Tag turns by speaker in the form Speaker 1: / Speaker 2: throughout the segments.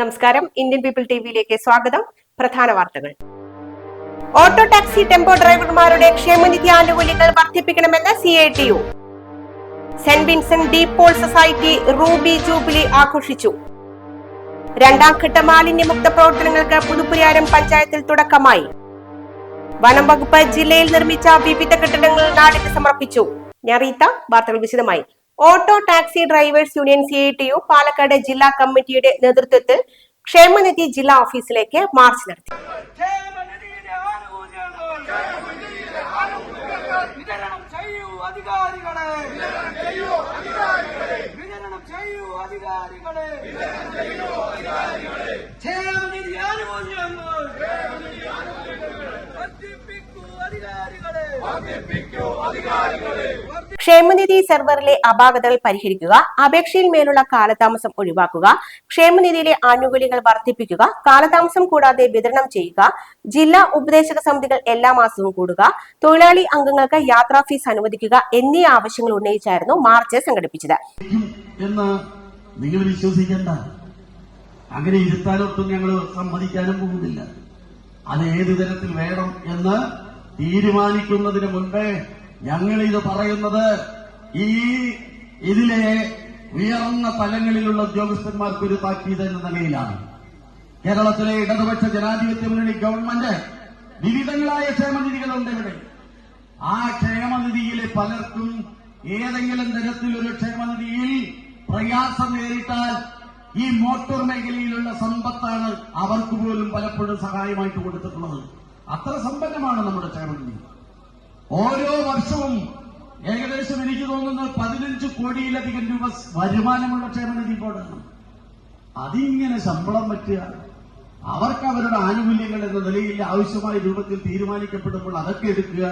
Speaker 1: നമസ്കാരം. Indian people ടിവിയിലേക്ക് സ്വാഗതം. പ്രധാന വാർത്തകൾ. ഓട്ടോ ടാക്സി ടെമ്പോ ഡ്രൈവർമാരുടെ ക്ഷേമനിധി ആനുകൂല്യങ്ങൾ വർദ്ധിപ്പിക്കണമെന്ന് C I T U. Saint Vincent de Paul society ruby jubilee ആഘോഷിച്ചു. രണ്ടാം ഘട്ട മാലിന്യമുക്ത പ്രവർത്തനങ്ങൾക്ക് പുതുപ്പുരിയാരം പഞ്ചായത്തിൽ തുടക്കമായി. വനം വകുപ്പ് ജില്ലയിൽ നിർമ്മിച്ച വിവിധ കെട്ടിടങ്ങൾ നാടിന് സമർപ്പിച്ചു. ഞാൻ റീത്ത വാർത്തകൾ വിശദമായി. Auto taxi drivers union C I T U Palakkad ജില്ലാ കമ്മിറ്റിയുടെ നേതൃത്വത്തിൽ ക്ഷേമനിധി ജില്ലാ ഓഫീസിലേക്ക് മാർച്ച് നടത്തി
Speaker 2: ക്ഷേമനിധിയുടെ ആനുകൂല്യങ്ങൾ വിതരണം ചെയ്യൂ അധികാരികളെ വിതരണം ചെയ്യൂ അധികാരികളെ ക്ഷേമനിധി ആനുകൂല്യങ്ങൾ വർദ്ധിപ്പിക്കൂ അധികാരികളെ
Speaker 1: ക്ഷേമനിധി സെർവറിലെ അപാകതകൾ പരിഹരിക്കുക അപേക്ഷയിൽ മേലുള്ള കാലതാമസം ഒഴിവാക്കുക ക്ഷേമനിധിയിലെ ആനുകൂല്യങ്ങൾ വർദ്ധിപ്പിക്കുക കാലതാമസം കൂടാതെ വിതരണം ചെയ്യുക ജില്ലാ ഉപദേശക സമിതികൾ എല്ലാ മാസവും കൂടുക തൊഴിലാളി അംഗങ്ങൾക്ക് യാത്രാ ഫീസ് അനുവദിക്കുക എന്നീ ആവശ്യങ്ങൾ ഉന്നയിച്ചായിരുന്നു മാർച്ച് സംഘടിപ്പിച്ചത്.
Speaker 3: അങ്ങനെ ഇരുത്താനൊട്ടും ഞങ്ങൾ സമ്മതിക്കാനും പോകുന്നില്ല. അത് ഏത് തരത്തിൽ വേണം എന്ന് തീരുമാനിക്കുന്നതിന് മുൻപേ ഇത് പറയുന്നത് ഈ ഇതിലെ ഉയർന്ന തലങ്ങളിലുള്ള ഉദ്യോഗസ്ഥന്മാർക്ക് ഒരു താക്കീത് എന്ന നിലയിലാണ്. കേരളത്തിലെ ഇടതുപക്ഷ ജനാധിപത്യ മുന്നണി ഗവൺമെന്റ് വിവിധങ്ങളായ ക്ഷേമനിധികളുണ്ട് ഇവിടെ. ആ ക്ഷേമനിധിയിലെ പലർക്കും ഏതെങ്കിലും തരത്തിലൊരു ക്ഷേമനിധിയിൽ പ്രയാസം നേരിട്ടാൽ ഈ മോട്ടോർ മേഖലയിലുള്ള സമ്പത്താണ് അവർക്ക് പോലും പലപ്പോഴും സഹായമായിട്ട് കൊടുത്തിട്ടുള്ളത്. അത്ര സമ്പന്നമാണ് നമ്മുടെ ക്ഷേമനിധി. ഓരോ വർഷവും ഏകദേശം എനിക്ക് തോന്നുന്നത് പതിനഞ്ച് കോടിയിലധികം രൂപ വരുമാനമുള്ള ക്ഷേമനിധി ബോർഡാണ് അതിങ്ങനെ ശമ്പളം പറ്റുക അവർക്ക് അവരുടെ ആനുകൂല്യങ്ങൾ എന്ന നിലയിൽ ആവശ്യമായ രൂപത്തിൽ തീരുമാനിക്കപ്പെടുമ്പോൾ അതൊക്കെ എടുക്കുക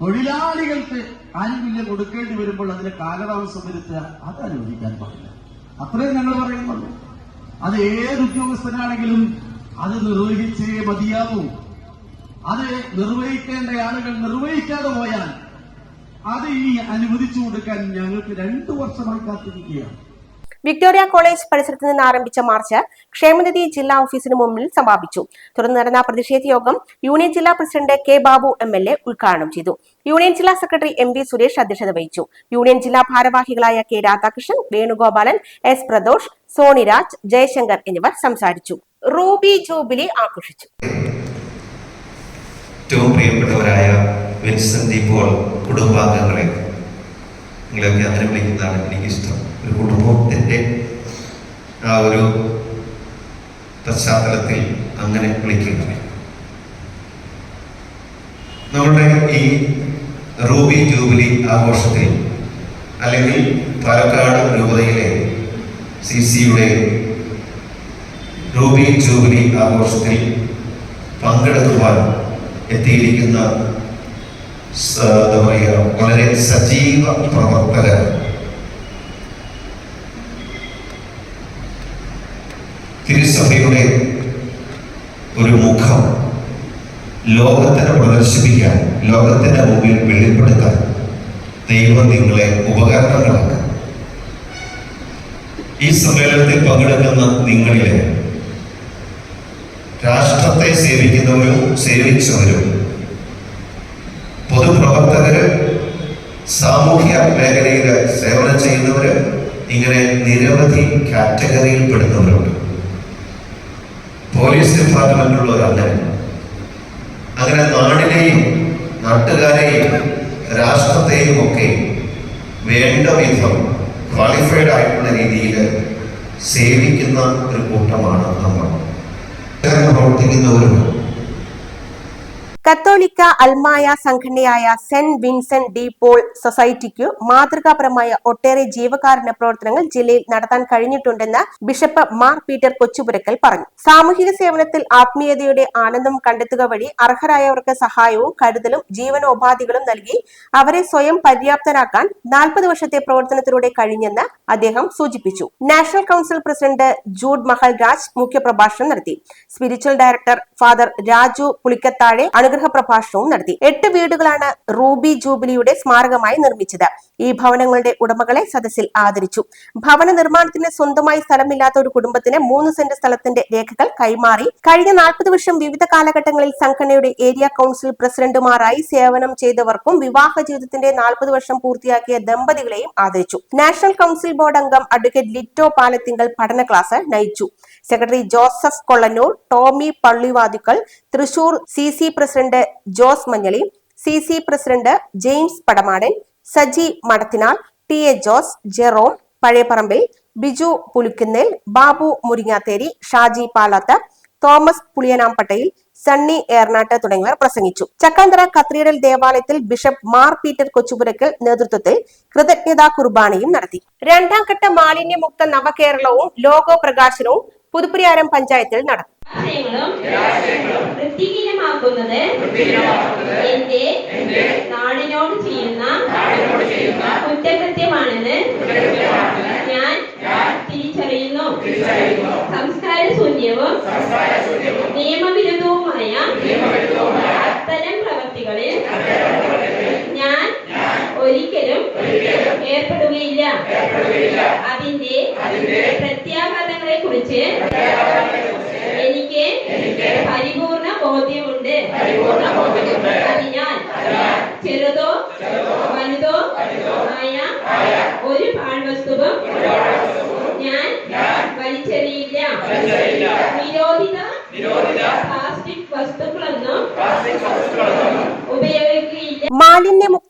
Speaker 3: തൊഴിലാളികൾക്ക് ആനുകൂല്യം കൊടുക്കേണ്ടി വരുമ്പോൾ അതിന് കാലതാമസം വരുത്തുക അത് അനുവദിക്കാൻ പാടില്ല. അത്രയും ഞങ്ങൾ പറയുന്നുള്ളൂ. അത് ഏത് ഉദ്യോഗസ്ഥനാണെങ്കിലും അത് നിർവഹിച്ചേ മതിയാവൂ. അത് നിർവഹിക്കേണ്ട ആളുകൾ നിർവഹിക്കാതെ പോയാൽ അത് ഇനി അനുവദിച്ചു കൊടുക്കാൻ ഞങ്ങൾക്ക് രണ്ടു വർഷമായി കാത്തിരിക്കുകയാണ്
Speaker 1: വിക്ടോറിയ കോളേജ് പരിസരത്ത് നിന്ന് ആരംഭിച്ച മാർച്ച് ക്ഷേമനിധി ജില്ലാ ഓഫീസിന് മുമ്പിൽ സമാപിച്ചു. തുടർന്ന് നടന്ന പ്രതിഷേധ യോഗം യൂണിയൻ ജില്ലാ president K Babu M L A ഉദ്ഘാടനം ചെയ്തു. യൂണിയൻ ജില്ലാ സെക്രട്ടറി എം വി സുരേഷ് അധ്യക്ഷത വഹിച്ചു. യൂണിയൻ ജില്ലാ ഭാരവാഹികളായ കെ രാധാകൃഷ്ണൻ വേണുഗോപാലൻ എസ് പ്രദോഷ് സോണിരാജ് ജയശങ്കർ എന്നിവർ സംസാരിച്ചു. റൂബി ജൂബിലി ആഘോഷിച്ചു.
Speaker 4: ഏറ്റവും പ്രിയപ്പെട്ടവരായ വിൻസെന്റ് പോൾ കുടുംബാംഗങ്ങളെ. നിങ്ങളെയൊക്കെ അങ്ങനെ വിളിക്കുന്നതാണ് എനിക്കിഷ്ടം. ഒരു കുടുംബത്തിന്റെ ആ ഒരു പശ്ചാത്തലത്തിൽ അങ്ങനെ വിളിക്കുന്നത് നമ്മുടെ ഈ റൂബി ജൂബിലി ആഘോഷത്തിൽ അല്ലെങ്കിൽ പാലക്കാട് രൂപതയിലെ സി സിയുടെ റൂബി ജൂബിലി ആഘോഷത്തിൽ പങ്കെടുക്കുവാൻ എത്തിയിരിക്കുന്ന വളരെ സജീവ പ്രവർത്തകർ. തിരുസഭയുടെ ഒരു മുഖം ലോകത്തിന് പ്രദർശിപ്പിക്കാൻ ലോകത്തിന്റെ മുമ്പിൽ വെളിപ്പെടുത്താൻ ദൈവം നിങ്ങളെ ഉപകരണങ്ങളാക്കാം. ഈ സമ്മേളനത്തിൽ പങ്കെടുക്കുന്ന നിങ്ങളിലെ രാഷ്ട്രത്തെ സേവിക്കുന്നവരും സേവിച്ചവരും. പൊതുപ്രവർത്തകര് സാമൂഹ്യ മേഖലയിൽ സേവനം ചെയ്യുന്നവര് ഇങ്ങനെ നിരവധി കാറ്റഗറിയിൽ പെടുന്നവരുണ്ട്. പോലീസ് ഡിപ്പാർട്ട്മെന്റിലുള്ള അങ്ങനെ അങ്ങനെ നാടിനെയും നാട്ടുകാരെയും രാഷ്ട്രത്തെയും ഒക്കെ വേണ്ട വിധം ക്വാളിഫൈഡ് ആയിട്ടുള്ള രീതിയിൽ സേവിക്കുന്ന ഒരു കൂട്ടമാണ് നമ്മൾ. Eterno por ti,
Speaker 1: കത്തോലിക്ക അൽമായ സംഘടനയായ സെന്റ് വിൻസെന്റ് ഡി പോൾ സൊസൈറ്റിക്കു മാതൃകാപരമായ ഒട്ടേറെ ജീവകാരുണ്യ പ്രവർത്തനങ്ങൾ ജില്ലയിൽ നടത്താൻ കഴിഞ്ഞിട്ടുണ്ടെന്ന് ബിഷപ്പ് മാർ പീറ്റർ കൊച്ചുപുരക്കൽ പറഞ്ഞു. സാമൂഹിക സേവനത്തിൽ ആത്മീയതയുടെ ആനന്ദം കണ്ടെത്തുക വഴി അർഹരായവർക്ക് സഹായവും കരുതലും ജീവനോപാധികളും നൽകി അവരെ സ്വയം പര്യാപ്തരാക്കാൻ നാൽപ്പത് വർഷത്തെ പ്രവർത്തനത്തിലൂടെ കഴിഞ്ഞെന്ന് അദ്ദേഹം സൂചിപ്പിച്ചു. National council president Jude Mahal Raj മുഖ്യപ്രഭാഷണം നടത്തി. Spiritual director father Raju Pulikkathazhe അനുഗ്രഹ അനുഗ്രഹ പ്രഭാഷണവും നടത്തി. എട്ട് വീടുകളാണ് റൂബി ജൂബിലിയുടെ സ്മാരകമായി നിർമ്മിച്ചത്. ഈ ഭവനങ്ങളുടെ ഉടമകളെ സദസ്സിൽ ആദരിച്ചു. ഭവന നിർമ്മാണത്തിന് സ്വന്തമായി സ്ഥലമില്ലാത്ത ഒരു കുടുംബത്തിന് മൂന്ന് സെന്റ് സ്ഥലത്തിന്റെ രേഖകൾ കൈമാറി. കഴിഞ്ഞ നാൽപ്പത് വർഷം വിവിധ കാലഘട്ടങ്ങളിൽ സംഘടനയുടെ ഏരിയ കൗൺസിൽ പ്രസിഡന്റുമാരായി സേവനം ചെയ്തവർക്കും വിവാഹ ജീവിതത്തിന്റെ നാൽപ്പത് വർഷം പൂർത്തിയാക്കിയ ദമ്പതികളെയും ആദരിച്ചു. നാഷണൽ കൗൺസിൽ ബോർഡ് അംഗം അഡ്വക്കേറ്റ് ലിറ്റോ പാലത്തിങ്കൽ പഠന ക്ലാസ് നയിച്ചു. Secretary Joseph Kollannur Tommy Pallivathukkal Thrissur C C president Jose Manjali C C president James Padamadan Saji Madathinal T A Jose Jerome Pazhayaparambil Biju Pulikkunnel Babu Muringatheri Shaji Palath Thomas Puliyanampattayil Sunny Ernatt തുടങ്ങിയവർ പ്രസംഗിച്ചു. Chakkanthara cathedral ദേവാലയത്തിൽ bishop Mar Peter Kochupurackal നേതൃത്വത്തിൽ കൃതജ്ഞതാ കുർബാനയും നടത്തി. രണ്ടാം ഘട്ട മാലിന്യമുക്ത നവകേരളവും ലോഗോ പ്രകാശനവും പുതുപ്പരിയാരം പഞ്ചായത്തിൽ നടന്നു
Speaker 5: ജലാശയങ്ങളും വൃത്തിഹീനമാക്കുന്നത് എന്റെ നാടിനോട് ചെയ്യുന്ന കുറ്റകൃത്യമാണെന്ന് ഞാൻ തിരിച്ചറിയുന്നു. സംസ്കാര ശൂന്യവും നിയമവിരുദ്ധവുമായ അത്തരം പ്രവർത്തികളിൽ ഞാൻ ഒരിക്കലും ഏർപ്പെടുകയില്ല. അതിന്റെ കുറിച്ച് എനിക്ക് പരിപൂർണ ബോധ്യമുണ്ട്. അതിനാൽ ചെറുതോ വലുതോ ആയ ഒരു പാഴ്വസ്തുവും ഞാൻ വലിച്ചെറിയില്ല. നിരോധിത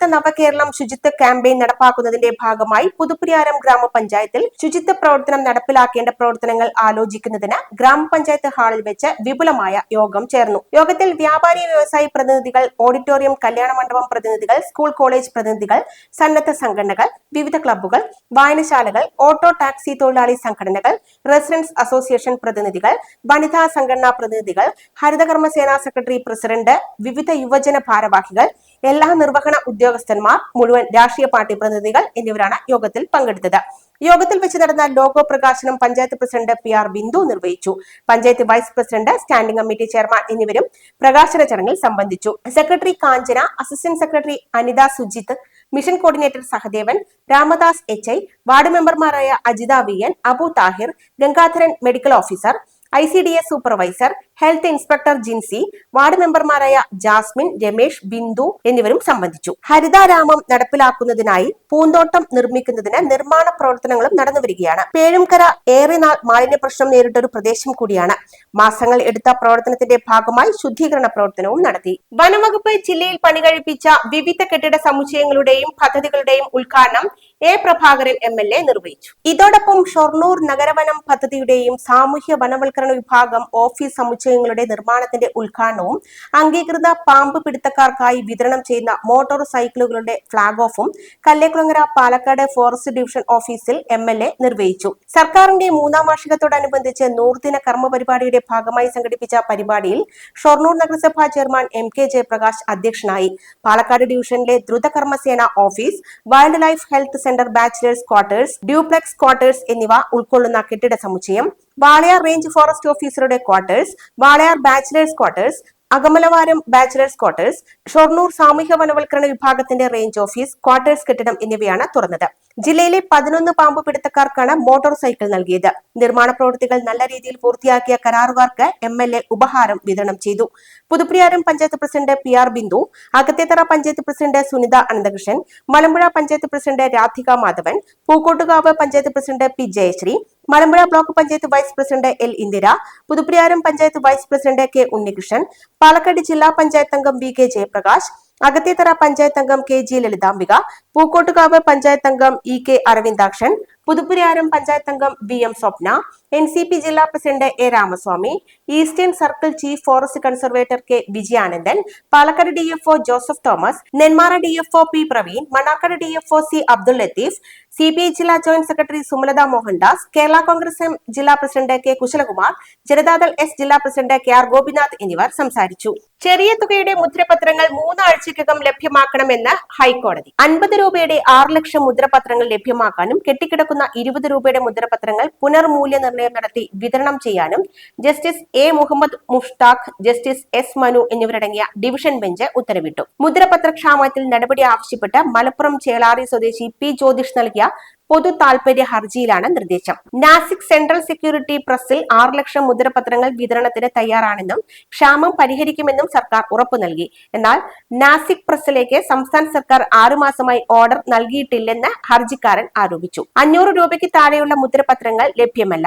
Speaker 1: നവകേരളം ശുചിത്വ ക്യാമ്പയിൻ നടപ്പാക്കുന്നതിന്റെ ഭാഗമായി പുതുപ്പുരിയാരം ഗ്രാമപഞ്ചായത്തിൽ ശുചിത്വ പ്രവർത്തനം നടപ്പിലാക്കേണ്ട പ്രവർത്തനങ്ങൾ ആലോചിക്കുന്നതിന് ഗ്രാമപഞ്ചായത്ത് ഹാളിൽ വെച്ച് വിപുലമായ യോഗം ചേർന്നു. യോഗത്തിൽ വ്യാപാരി വ്യവസായി പ്രതിനിധികൾ ഓഡിറ്റോറിയം കല്യാണ മണ്ഡപം പ്രതിനിധികൾ സ്കൂൾ കോളേജ് പ്രതിനിധികൾ സന്നദ്ധ സംഘടനകൾ വിവിധ ക്ലബ്ബുകൾ വായനശാലകൾ ഓട്ടോ ടാക്സി തൊഴിലാളി സംഘടനകൾ റെസിഡൻസ് അസോസിയേഷൻ പ്രതിനിധികൾ വനിതാ സംഘടനാ പ്രതിനിധികൾ ഹരിതകർമ്മ സേനാ സെക്രട്ടറി പ്രസിഡന്റ് വിവിധ യുവജന ഭാരവാഹികൾ എല്ലാ നിർവഹണ ഉദ്യോഗസ്ഥന്മാർ മുഴുവൻ രാഷ്ട്രീയ പാർട്ടി പ്രതിനിധികൾ എന്നിവരാണ് യോഗത്തിൽ പങ്കെടുത്തത്. യോഗത്തിൽ വെച്ച് നടന്ന ലോഗോ പ്രകാശനം panchayat president P R Bindu നിർവഹിച്ചു. Panchayat vice president standing committee chairman എന്നിവരും പ്രകാശന ചടങ്ങിൽ സംബന്ധിച്ചു. Secretary Kanchana assistant secretary Anitha Sujith mission coordinator Sahadevan Ramadas H I ward മെമ്പർമാരായ Ajitha V N Abu Thahir Gangadharan medical officer I C D S supervisor health inspector Jincy ward മെമ്പർമാരായ Jasmine Ramesh Bindu എന്നിവരും സംബന്ധിച്ചു. ഹരിതാരാമം നടപ്പിലാക്കുന്നതിനായി പൂന്തോട്ടം നിർമ്മിക്കുന്നതിന് നിർമ്മാണ പ്രവർത്തനങ്ങളും നടന്നുവരികയാണ് പേഴുംകര ഏറെ നാൾ മാലിന്യ പ്രശ്നം നേരിട്ട ഒരു പ്രദേശം കൂടിയാണ്. മാസങ്ങൾ എടുത്ത പ്രവർത്തനത്തിന്റെ ഭാഗമായി ശുദ്ധീകരണ പ്രവർത്തനവും നടത്തി. വനംവകുപ്പ് ജില്ലയിൽ പണികഴിപ്പിച്ച വിവിധ കെട്ടിട സമുച്ചയങ്ങളുടെയും പദ്ധതികളുടെയും ഉദ്ഘാടനം A Prabhakaran M L A നിർവഹിച്ചു. ഇതോടൊപ്പം ഷൊർണൂർ നഗരവനം പദ്ധതിയുടെയും സാമൂഹ്യ വനവൽക്കരണ വിഭാഗം ഓഫീസ് സമുച്ചയങ്ങളുടെ നിർമ്മാണത്തിന്റെ ഉദ്ഘാടനവും അംഗീകൃത പാമ്പ് പിടുത്തക്കാർക്കായി വിതരണം ചെയ്യുന്ന മോട്ടോർ സൈക്കിളുകളുടെ ഫ്ളാഗ് ഓഫും കല്ലേക്കുളങ്ങര പാലക്കാട് ഫോറസ്റ്റ് ഡിവിഷൻ ഓഫീസിൽ എം എൽ എ നിർവഹിച്ചു. സർക്കാരിന്റെ മൂന്നാം വാർഷികത്തോടനുബന്ധിച്ച് നൂറുദിന കർമ്മ പരിപാടിയുടെ ഭാഗമായി സംഘടിപ്പിച്ച പരിപാടിയിൽ ഷൊർണൂർ നഗരസഭാ ചെയർമാൻ എം കെ ജയപ്രകാശ് അധ്യക്ഷനായി. പാലക്കാട് ഡിവിഷനിലെ ദ്രുതകർമ്മസേന office wildlife health centre bachelors quarters duplex quarters എന്നിവ ഉൾക്കൊള്ളുന്ന കെട്ടിട സമുച്ചയം വാളയാർ റേഞ്ച് ഫോറസ്റ്റ് ഓഫീസറുടെ quarters Walayar bachelors quarters Akamalavaram bachelors quarters Shoranur സാമൂഹ്യ വനവൽക്കരണ വിഭാഗത്തിന്റെ റേഞ്ച് ഓഫീസ് ക്വാർട്ടേഴ്സ് കെട്ടിടം എന്നിവയാണ് തുറന്നത്. ജില്ലയിലെ പതിനൊന്ന് പാമ്പ് പിടുത്തക്കാർക്കാണ് മോട്ടോർ സൈക്കിൾ നൽകിയത്. നിർമ്മാണ പ്രവൃത്തികൾ നല്ല രീതിയിൽ പൂർത്തിയാക്കിയ കരാറുകാർക്ക് എം എൽ എ ഉപഹാരം വിതരണം ചെയ്തു. Puthupariyaram panchayat president P R Bindu Akathethara panchayat president Sunitha Ananthakrishnan Malampuzha panchayat president Radhika Madhavan Pookkottukavu panchayat president P Jayasree Malampuzha block panchayat vice president L Indira Puthupariyaram panchayat vice president K Unnikrishnan Palakkad ജില്ലാ പഞ്ചായത്ത് അംഗം V K Jayaprakash Akathethara panchayat അംഗം K G Lalithambika Pookkottukavu panchayat അംഗം E K Aravindakshan Puthupariyaram panchayat അംഗം V M Swapna N C P ജില്ലാ president A Ramaswamy eastern circle chief forest conservator K Vijayanandan Palakkad D F O Joseph Thomas Nenmara D F O P Praveen Mannarkkad D F O C Abdul Latheef C P I ജില്ലാ joint secretary Sumalatha Mohandas Kerala Congress M ജില്ലാ president K Kusalakumar Janata Dal S S president K R Gopinath എന്നിവർ സംസാരിച്ചു. ചെറിയ തുകയുടെ മുദ്രപത്രങ്ങൾ മൂന്നാഴ്ചക്കകം ലഭ്യമാക്കണമെന്ന് ഹൈക്കോടതി. അൻപത് രൂപയുടെ ആറ് ലക്ഷം മുദ്രപത്രങ്ങൾ ലഭ്യമാക്കാനും കെട്ടിക്കിടക്കുന്ന ഇരുപത് രൂപയുടെ മുദ്രപത്രങ്ങൾ പുനർമൂല്യനിർണയ മൂല്യനിർണയം നടത്തി വിതരണം ചെയ്യാനും justice A Muhammad Mushtaq justice S Manu എന്നിവരടങ്ങിയ ഡിവിഷൻ ബെഞ്ച് ഉത്തരവിട്ടു. മുദ്രപത്രക്ഷാമത്തിൽ നടപടി ആവശ്യപ്പെട്ട് മലപ്പുറം ചേളാറി സ്വദേശി പി ജ്യോതിഷ് നൽകിയ പൊതു താൽപര്യ ഹർജിയിലാണ് നിർദ്ദേശം. നാസിക് സെൻട്രൽ സെക്യൂരിറ്റി പ്രസിൽ ആറ് ലക്ഷം മുദ്രപത്രങ്ങൾ വിതരണത്തിന് തയ്യാറാണെന്നും ക്ഷാമം പരിഹരിക്കുമെന്നും സർക്കാർ ഉറപ്പു നൽകി. എന്നാൽ നാസിക് പ്രസിലേക്ക് സംസ്ഥാന സർക്കാർ ആറുമാസമായി ഓർഡർ നൽകിയിട്ടില്ലെന്ന് ഹർജിക്കാരൻ ആരോപിച്ചു. അഞ്ഞൂറ് രൂപയ്ക്ക് താഴെയുള്ള മുദ്രപത്രങ്ങൾ ലഭ്യമല്ല.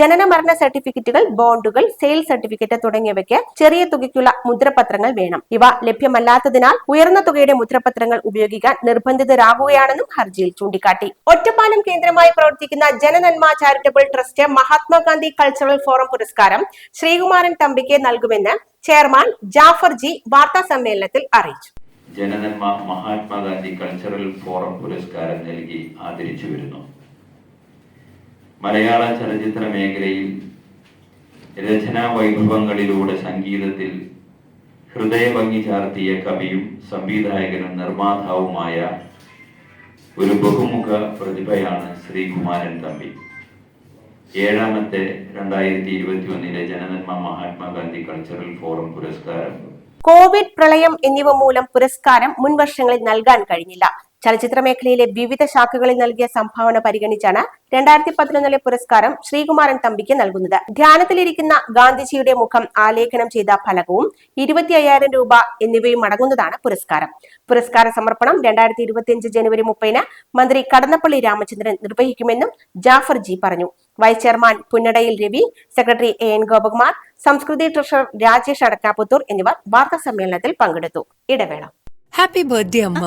Speaker 1: ജനന മരണ സർട്ടിഫിക്കറ്റുകൾ ബോണ്ടുകൾ സെയിൽ സർട്ടിഫിക്കറ്റ് തുടങ്ങിയവയ്ക്ക് ചെറിയ തുകയ്ക്കുള്ള മുദ്രപത്രങ്ങൾ വേണം. ഇവ ലഭ്യമല്ലാത്തതിനാൽ ഉയർന്ന തുകയുടെ മുദ്രപത്രങ്ങൾ ഉപയോഗിക്കാൻ നിർബന്ധിതരാകുകയാണെന്നും ഹർജിയിൽ ചൂണ്ടിക്കാട്ടി. ഒറ്റപ്പാലം കേന്ദ്രമായി പ്രവർത്തിക്കുന്ന Jananmma charitable trust Mahatma Gandhi cultural forum പുരസ്കാരം ശ്രീകുമാരൻ തമ്പിക്ക് നൽകുമെന്ന് ചെയർമാൻ ജാഫർ ജി വാർത്താ സമ്മേളനത്തിൽ അറിയിച്ചു.
Speaker 6: ജനനന്മ മഹാത്മാഗാന്ധി കൾച്ചറൽ ഫോറം പുരസ്കാരം നൽകി ആദരിച്ചു വരുന്നു. മലയാള ചലച്ചിത്ര മേഖലയിൽ രചനാ വൈഭവങ്ങളിലൂടെ സംഗീതത്തിൽ ഹൃദയഭംഗി ചാർത്തിയ കവിയും സംവിധായകനും നിർമ്മാതാവുമായ ഒരു ബഹുമുഖ പ്രതിഭയാണ് ശ്രീകുമാരൻ തമ്പി. ഏഴാമത്തെ രണ്ടായിരത്തി ഇരുപത്തി ഒന്നിലെ ജനനന്മ മഹാത്മാഗാന്ധി കൾച്ചറൽ ഫോറം പുരസ്കാരം.
Speaker 1: കോവിഡ് പ്രളയം എന്നിവ മൂലം പുരസ്കാരം മുൻവർഷങ്ങളിൽ നൽകാൻ കഴിഞ്ഞില്ല. ചലച്ചിത്ര മേഖലയിലെ വിവിധ ശാഖകളിൽ നൽകിയ സംഭാവന പരിഗണിച്ചാണ് രണ്ടായിരത്തി പതിനൊന്നിലെ പുരസ്കാരം ശ്രീകുമാരൻ തമ്പിക്ക് നൽകുന്നത്. ധ്യാനത്തിലിരിക്കുന്ന ഗാന്ധിജിയുടെ മുഖം ആലേഖനം ചെയ്ത ഫലകവും ഇരുപത്തി അയ്യായിരം രൂപ എന്നിവയും അടങ്ങുന്നതാണ് പുരസ്കാരം. പുരസ്കാര സമർപ്പണം രണ്ടായിരത്തി ഇരുപത്തിയഞ്ച് ജനുവരി മുപ്പതിന് മന്ത്രി കടന്നപ്പള്ളി രാമചന്ദ്രൻ നിർവഹിക്കുമെന്നും ജാഫർ ജി പറഞ്ഞു. Vice chairman പുന്നടയിൽ Ravi secretary A N Gopakumar Samskriti treasurer Rajesh Adakkaputhur എന്നിവർ വാർത്താ സമ്മേളനത്തിൽ പങ്കെടുത്തു. ഇടവേള.
Speaker 7: ഹാപ്പി ബർത്ത്ഡേ അമ്മ.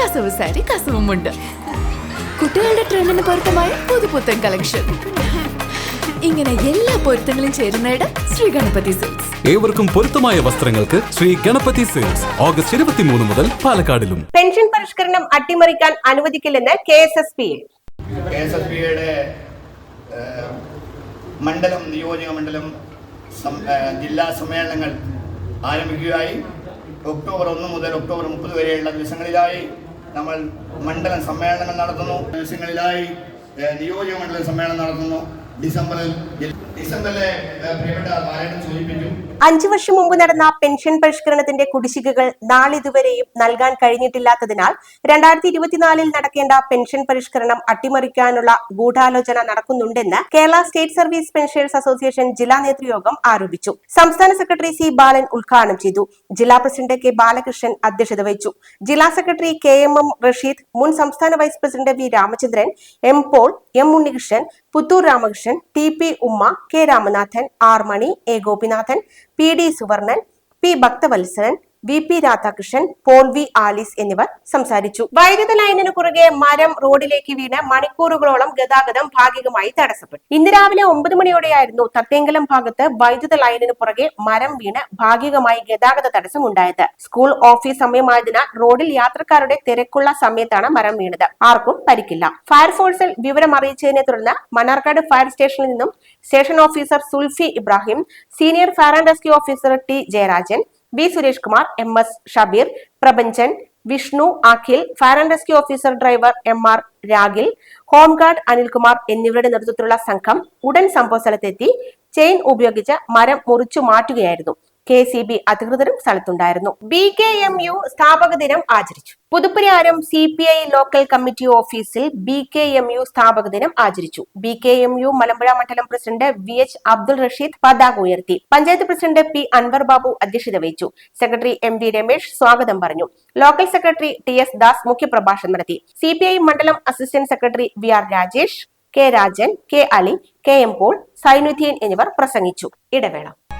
Speaker 8: കസവ് സാരി കസവുമുണ്ട് കുട്ടികളുടെ ട്രെൻഡിന് പൊരുത്തമായ പുതുപുത്തൻ കളക്ഷൻ ഇങ്ങനെ എല്ലാ പൊരുത്തങ്ങളും ചേരുന്ന ഇടം ശ്രീ ഗണപതി സിൽക്സ്
Speaker 9: ഏവർക്കും പൊരുത്തമായ വസ്ത്രങ്ങൾക്ക് ശ്രീ ഗണപതി സെയിൽസ് ഓഗസ്റ്റ് ഇരുപത്തിമൂന്ന് മുതൽ പാലക്കാടിലും.
Speaker 1: പെൻഷൻ പരിഷ്കരണം അട്ടിമറിക്കാൻ അനുവദിക്കില്ലെന്ന് K S S P.
Speaker 10: K S മണ്ഡലം നിയോജക മണ്ഡലം ജില്ലാ സമ്മേളനങ്ങൾ ആരംഭിക്കുകയായി. ഒക്ടോബർ ഒന്ന് മുതൽ ഒക്ടോബർ മുപ്പത് വരെയുള്ള ദിവസങ്ങളിലായി നമ്മൾ മണ്ഡലം സമ്മേളനങ്ങൾ നടത്തുന്നു. ദിവസങ്ങളിലായി നിയോജക മണ്ഡലം സമ്മേളനം നടത്തുന്നു. ഡിസംബറിൽ ഡിസംബറിലെ പ്രിയപ്പെട്ട ആരോടും സൂചിപ്പിച്ചു
Speaker 1: അഞ്ചു വർഷം മുമ്പ് നടന്ന പെൻഷൻ പരിഷ്കരണത്തിന്റെ കുടിശ്ശികകൾ നാളിതുവരെയും നൽകാൻ കഴിഞ്ഞിട്ടില്ലാത്തതിനാൽ രണ്ടായിരത്തി ഇരുപത്തിനാലിൽ നടക്കേണ്ട പെൻഷൻ പരിഷ്കരണം അട്ടിമറിക്കാനുള്ള ഗൂഢാലോചന നടക്കുന്നുണ്ടെന്ന് Kerala state service pensioners association ജില്ലാ നേതൃയോഗം ആരോപിച്ചു. സംസ്ഥാന സെക്രട്ടറി സി ബാലൻ ഉദ്ഘാടനം ചെയ്തു. ജില്ലാ പ്രസിഡന്റ് കെ ബാലകൃഷ്ണൻ അധ്യക്ഷത വഹിച്ചു. ജില്ലാ secretary K M M Rasheed മുൻ സംസ്ഥാന vice president V Ramachandran M Paul M Unnikrishnan Puthur Ramakrishnan T P Umma K Ramanathan R Mani A Gopinathan P D Suvarnan P Bhakthavalsaran V P Radhakrishnan Paul V Alice എന്നിവർ സംസാരിച്ചു. വൈദ്യുത ലൈനിനു കുറുകെ മരം റോഡിലേക്ക് വീണ് മണിക്കൂറുകളോളം ഗതാഗതം ഭാഗികമായി തടസ്സപ്പെട്ടു. ഇന്ന് രാവിലെ ഒമ്പത് മണിയോടെയായിരുന്നു തത്തേങ്കലം ഭാഗത്ത് വൈദ്യുത ലൈനിനു പുറകെ മരം വീണ് ഭാഗികമായി ഗതാഗത തടസ്സം ഉണ്ടായത് സ്കൂൾ ഓഫീസ് സമയമായതിനാൽ റോഡിൽ യാത്രക്കാരുടെ തിരക്കുള്ള സമയത്താണ് മരം വീണത്. ആർക്കും പരിക്കില്ല. ഫയർഫോഴ്സിൽ വിവരം അറിയിച്ചതിനെ തുടർന്ന് മണ്ണാർക്കാട് ഫയർ സ്റ്റേഷനിൽ നിന്നും station officer Sulfi Ibrahim senior fire and rescue officer T Jayarajan V Suresh Kumar M S Shabeer Prapanchan Vishnu Akhil fire and rescue officer driver M R Ragil home guard Anilkumar എന്നിവരുടെ നേതൃത്വത്തിലുള്ള സംഘം ഉടൻ സംഭവ സ്ഥലത്തെത്തി chain ഉപയോഗിച്ച് മരം മുറിച്ചു മാറ്റുകയായിരുന്നു. കെ സി ബി അധികൃതരും സ്ഥലത്തുണ്ടായിരുന്നു. ബി കെ എം യു സ്ഥാപക ദിനം ആചരിച്ചു. Puthupariyaram C P I local committee ഓഫീസിൽ ബി കെ എം യു സ്ഥാപക ദിനം ആചരിച്ചു. B K M U Malampuzha മണ്ഡലം president V H Abdul Rasheed പതാക ഉയർത്തി. പഞ്ചായത്ത് പ്രസിഡന്റ് പി അൻവർ ബാബു അധ്യക്ഷത വഹിച്ചു. സെക്രട്ടറി എം വി രമേശ് സ്വാഗതം പറഞ്ഞു. Local secretary T S Das മുഖ്യപ്രഭാഷണം നടത്തി. സി പി ഐ മണ്ഡലം assistant secretary V R Rajesh K Rajan K Ali K M Paul Zainuddin എന്നിവർ പ്രസംഗിച്ചു. ഇടവേള.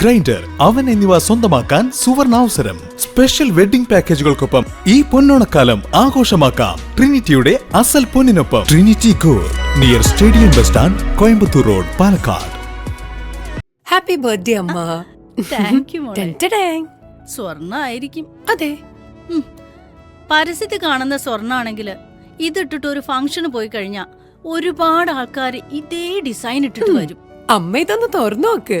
Speaker 11: grinder oven എന്നിവ സ്വന്തമാക്കാൻ സുവർണാവസരം. സ്പെഷ്യൽ വെഡിംഗ് പാക്കേജുകൾക്കൊപ്പം ഈ പൊന്നോണക്കാലം ആഘോഷമാക്കാം. ട്രിനിറ്റിയുടെ അസൽ പൊന്നിനൊപ്പം. Trinity gold near stadium bus stand Coimbatore road Palakkad.
Speaker 7: Happy birthday അമ്മ.
Speaker 12: താങ്ക് യു സ്വർണ ആയിരിക്കും
Speaker 7: അതെ.
Speaker 12: പരസ്യത്തിൽ കാണുന്ന സ്വർണാണെങ്കിൽ ഇതിട്ടിട്ട് ഒരു ഫംഗ്ഷന് പോയി കഴിഞ്ഞാ ഒരുപാട് ആൾക്കാർ ഇതേ ഡിസൈൻ ഇട്ടിട്ട് വരും.
Speaker 7: അമ്മ ഇതൊന്ന് തുറന്നു നോക്ക്.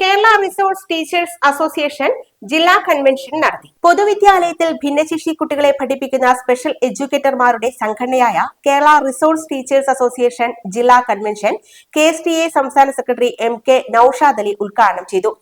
Speaker 1: Kerala resource teachers association ജില്ലാ കൺവെൻഷൻ നടത്തി. പൊതുവിദ്യാലയത്തിൽ ഭിന്നശേഷി കുട്ടികളെ പഠിപ്പിക്കുന്ന സ്പെഷ്യൽ എഡ്യൂക്കേറ്റർമാരുടെ സംഘടനയായ കേരള റിസോഴ്സ് ടീച്ചേഴ്സ് അസോസിയേഷൻ ജില്ലാ convention K S T A സംസ്ഥാന secretary M K Noushad Ali ഉദ്ഘാടനം ചെയ്തു.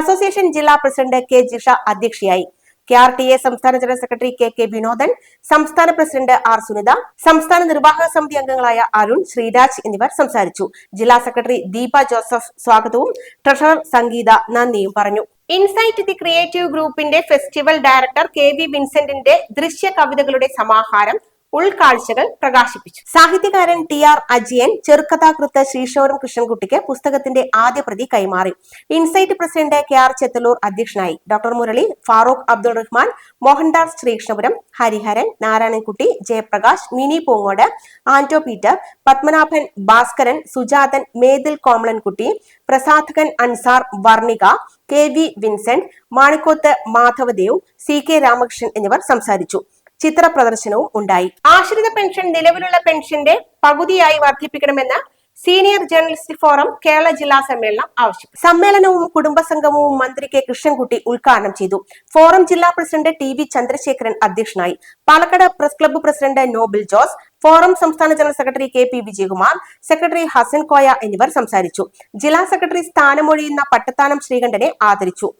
Speaker 1: അസോസിയേഷൻ ജില്ലാ പ്രസിഡന്റ് കെ ജിഷ അധ്യക്ഷയായി. കെ ആർ ടി എ സംസ്ഥാന general secretary K K Vinodan സംസ്ഥാന പ്രസിഡന്റ് ആർ സുനിത സംസ്ഥാന നിർവാഹക സമിതി അംഗങ്ങളായ അരുൺ ശ്രീരാജ് എന്നിവർ സംസാരിച്ചു. ജില്ലാ സെക്രട്ടറി ദീപ ജോസഫ് സ്വാഗതവും ട്രഷറർ സംഗീത നന്ദിയും പറഞ്ഞു. ഇൻസൈറ്റ് ദി ക്രിയേറ്റീവ് ഗ്രൂപ്പിന്റെ ഫെസ്റ്റിവൽ ഡയറക്ടർ കെ വി വിൻസെന്റിന്റെ ദൃശ്യ കവിതകളുടെ സമാഹാരം ഉൾക്കാഴ്ചകൾ പ്രകാശിപ്പിച്ചു. സാഹിത്യകാരൻ ടി ആർ അജിയൻ ചെറുകഥാകൃത്ത് ശ്രീശോരം കൃഷ്ണൻകുട്ടിക്ക് പുസ്തകത്തിന്റെ ആദ്യ പ്രതി കൈമാറി. Insight president K R Chethalloor അധ്യക്ഷനായി. Doctor Murali Farooq Abdul Rahman Mohandas Sreekrishnapuram Hariharan Narayanankutty Jayaprakash Mini Poongode Anto Peter Padmanabhan Bhaskaran Sujathan Methil Komalankutty പ്രസാധകൻ Ansar Varnika K V Vincent Manikoth Madhavadev C K Ramakrishnan എന്നിവർ സംസാരിച്ചു. ചിത്ര പ്രദർശനവും ഉണ്ടായി. ആശ്രിത പെൻഷൻ നിലവിലുള്ള പെൻഷന്റെ പകുതിയായി വർദ്ധിപ്പിക്കണമെന്ന് സീനിയർ ജേർണലിസ്റ്റ് ഫോറം കേരള ജില്ലാ സമ്മേളനം ആവശ്യപ്പെട്ടു. സമ്മേളനവും കുടുംബസംഗമവും മന്ത്രി കെ കൃഷ്ണൻകുട്ടി ഉദ്ഘാടനം ചെയ്തു. ഫോറം ജില്ലാ പ്രസിഡന്റ് ടി വി ചന്ദ്രശേഖരൻ അധ്യക്ഷനായി. Palakkad press club president Noble Jose forum സംസ്ഥാന general secretary K P Vijayakumar secretary Hassan Koya എന്നിവർ സംസാരിച്ചു. ജില്ലാ സെക്രട്ടറി സ്ഥാനമൊഴിയുന്ന പട്ടത്താനം ശ്രീകണ്ഠനെ ആദരിച്ചു.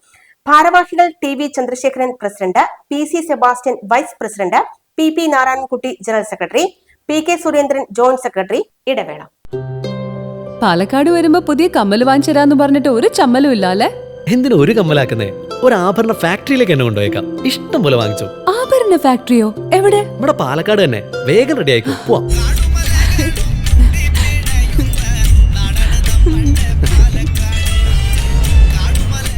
Speaker 1: ഭാരവാഹികൾ T V Chandrasekharan president P C Sebastian vice president P P Narayanankutty general secretary P K Surendran joint secretary ഇടവേള.
Speaker 13: പാലക്കാട് വരുമ്പോ പുതിയ കമ്മൽ വാങ്ങിച്ചരാന്ന് പറഞ്ഞിട്ട് ഒരു ചമ്മലും ഇല്ല അല്ലേ
Speaker 14: എന്തിനു ഒരു കമ്മലാക്കുന്നേ? ഒരു ആഭരണ ഫാക്ടറിയിലേക്ക് എന്നെ കൊണ്ടുപോയേക്കാം. ഇഷ്ടം പോലെ വാങ്ങിച്ചു.
Speaker 13: ആഭരണ ഫാക്ടറിയോ? എവിടെ?
Speaker 14: ഇവിടെ പാലക്കാട് തന്നെ. വേഗം റെഡി ആയിക്കോ. പോവാം.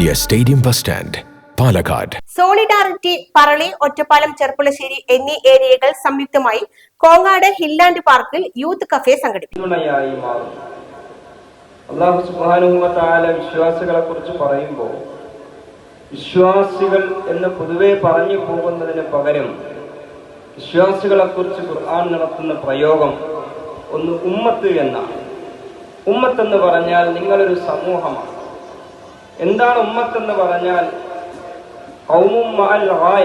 Speaker 15: near stadium bus stand
Speaker 11: Palakkad
Speaker 1: solidarity Parali Ottapalam Cherpulassery എന്നീ ഏരിയകൾ സംയുക്തമായി കോങ്ങാട് ഹില്ലാൻഡ് പാർക്കിൽ യൂത്ത് കഫേ സംഘടിപ്പിച്ചു.
Speaker 15: അള്ളാഹു സുബാനുഭവത്താല വിശ്വാസികളെ കുറിച്ച് പറയുമ്പോൾ വിശ്വാസികൾ എന്ന് പൊതുവെ പറഞ്ഞു പോകുന്നതിന് പകരം വിശ്വാസികളെ കുറിച്ച് ഖുർആൻ നടത്തുന്ന പ്രയോഗം ഒന്ന് ഉമ്മത്ത് എന്നാണ്. ഉമ്മത്ത് എന്ന് പറഞ്ഞാൽ നിങ്ങളൊരു സമൂഹമാണ്. എന്താണ് ഉമ്മത്ത് എന്ന് പറഞ്ഞാൽ ഔമുമായ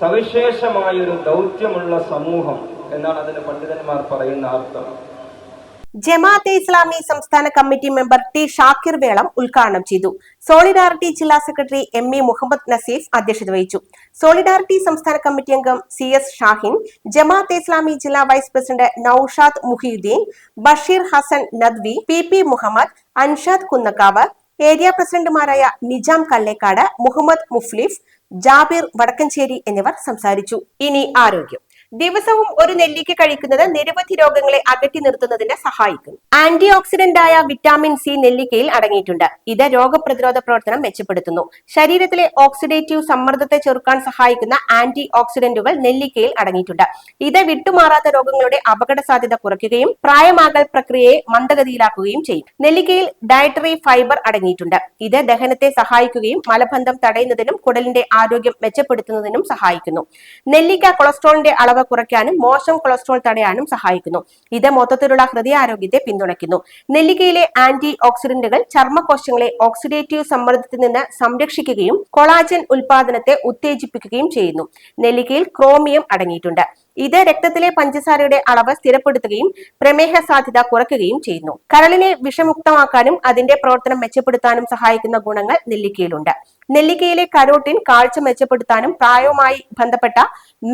Speaker 15: സവിശേഷമായൊരു ദൗത്യമുള്ള സമൂഹം എന്നാണ് അതിന് പണ്ഡിതന്മാർ പറയുന്ന അർത്ഥം.
Speaker 1: ജമാഅത്തെ ഇസ്ലാമി സംസ്ഥാന committee member T Shakir Velam ഉദ്ഘാടനം ചെയ്തു. സോളിഡാറിറ്റി ജില്ലാ secretary M E Muhammad Naseef അധ്യക്ഷത വഹിച്ചു. സോളിഡാറിറ്റി സംസ്ഥാന കമ്മിറ്റി അംഗം സി എസ് ഷാഹിൻ ജമാഅത്തെ ഇസ്ലാമി ജില്ലാ vice president Noushad Muhiyuddin Basheer Hassan Nadvi P P Muhammad Anshad Kunnakkavu area പ്രസിഡന്റുമാരായ നിജാം കല്ലേക്കാട് മുഹമ്മദ് മുഫ്ലിഫ് ജാബിർ വടക്കഞ്ചേരി എന്നിവർ സംസാരിച്ചു. ഇനി ആരോഗ്യം. ദിവസവും ഒരു നെല്ലിക്ക കഴിക്കുന്നത് നിരവധി രോഗങ്ങളെ അകറ്റി നിർത്തുന്നതിന് സഹായിക്കും ആന്റി ഓക്സിഡന്റ് ആയ വിറ്റാമിൻ സി നെല്ലിക്കയിൽ അടങ്ങിയിട്ടുണ്ട്. ഇത് രോഗപ്രതിരോധ പ്രവർത്തനം മെച്ചപ്പെടുത്തുന്നു. ശരീരത്തിലെ ഓക്സിഡേറ്റീവ് സമ്മർദ്ദത്തെ ചെറുക്കാൻ സഹായിക്കുന്ന ആന്റി ഓക്സിഡന്റുകൾ നെല്ലിക്കയിൽ അടങ്ങിയിട്ടുണ്ട്. ഇത് വിട്ടുമാറാത്ത രോഗങ്ങളുടെ അപകട സാധ്യത കുറയ്ക്കുകയും പ്രായമാകൽ പ്രക്രിയയെ മന്ദഗതിയിലാക്കുകയും ചെയ്യും. നെല്ലിക്കയിൽ ഡയറ്ററി ഫൈബർ അടങ്ങിയിട്ടുണ്ട്. ഇത് ദഹനത്തെ സഹായിക്കുകയും മലബന്ധം തടയുന്നതിനും കുടലിന്റെ ആരോഗ്യം മെച്ചപ്പെടുത്തുന്നതിനും സഹായിക്കുന്നു. നെല്ലിക്ക കൊളസ്ട്രോളിന്റെ അളവ് കുറയ്ക്കാനും മോശം കൊളസ്ട്രോൾ തടയാനും സഹായിക്കുന്നു. ഇത് മൊത്തത്തിലുള്ള ഹൃദയാരോഗ്യത്തെ പിന്തുണയ്ക്കുന്നു. നെല്ലിക്കയിലെ ആന്റി ഓക്സിഡന്റുകൾ ചർമ്മകോശങ്ങളെ ഓക്സിഡേറ്റീവ് സമ്മർദ്ദത്തിൽ നിന്ന് സംരക്ഷിക്കുകയും കൊളാജൻ ഉൽപാദനത്തെ ഉത്തേജിപ്പിക്കുകയും ചെയ്യുന്നു. നെല്ലിക്കയിൽ ക്രോമിയം അടങ്ങിയിട്ടുണ്ട്. ഇത് രക്തത്തിലെ പഞ്ചസാരയുടെ അളവ് സ്ഥിരപ്പെടുത്തുകയും പ്രമേഹ സാധ്യത കുറയ്ക്കുകയും ചെയ്യുന്നു. കരളിനെ വിഷമുക്തമാക്കാനും അതിന്റെ പ്രവർത്തനം മെച്ചപ്പെടുത്താനും സഹായിക്കുന്ന ഗുണങ്ങൾ നെല്ലിക്കയിലുണ്ട് നെല്ലിക്കയിലെ കരോട്ടിൻ കാഴ്ച മെച്ചപ്പെടുത്താനും പ്രായവുമായി ബന്ധപ്പെട്ട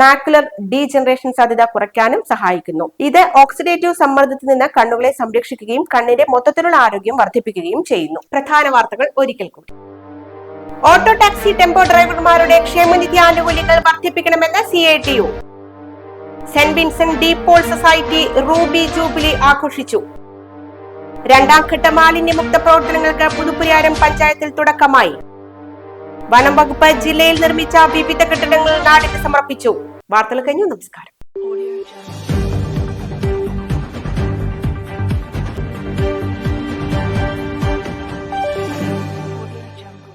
Speaker 1: മാക്കുലർ ഡീജനറേഷൻ സാധ്യത കുറയ്ക്കാനും സഹായിക്കുന്നു. ഇത് ഓക്സിഡേറ്റീവ് സമ്മർദ്ദത്തിൽ നിന്ന് കണ്ണുകളെ സംരക്ഷിക്കുകയും കണ്ണിന്റെ മൊത്തത്തിലുള്ള ആരോഗ്യം വർദ്ധിപ്പിക്കുകയും ചെയ്യുന്നു. പ്രധാന വാർത്തകൾ ഒരിക്കൽ കൂടി. ഓട്ടോ ടാക്സി ടെമ്പോ ഡ്രൈവർമാരുടെ ക്ഷേമനിധി ആനുകൂല്യങ്ങൾ വർദ്ധിപ്പിക്കണമെന്ന് C I T U. Saint Vincent de Paul society ruby jubilee ആഘോഷിച്ചു. രണ്ടാം ഘട്ട മാലിന്യമുക്ത പ്രവർത്തനങ്ങൾക്ക് പുതുപ്പുരാരം പഞ്ചായത്തിൽ തുടക്കമായി. വനം വകുപ്പ് ജില്ലയിൽ നിർമ്മിച്ച വിവിധ കെട്ടിടങ്ങൾ നാടിന് സമർപ്പിച്ചു. വാർത്തകൾ കഴിഞ്ഞു. നമസ്കാരം.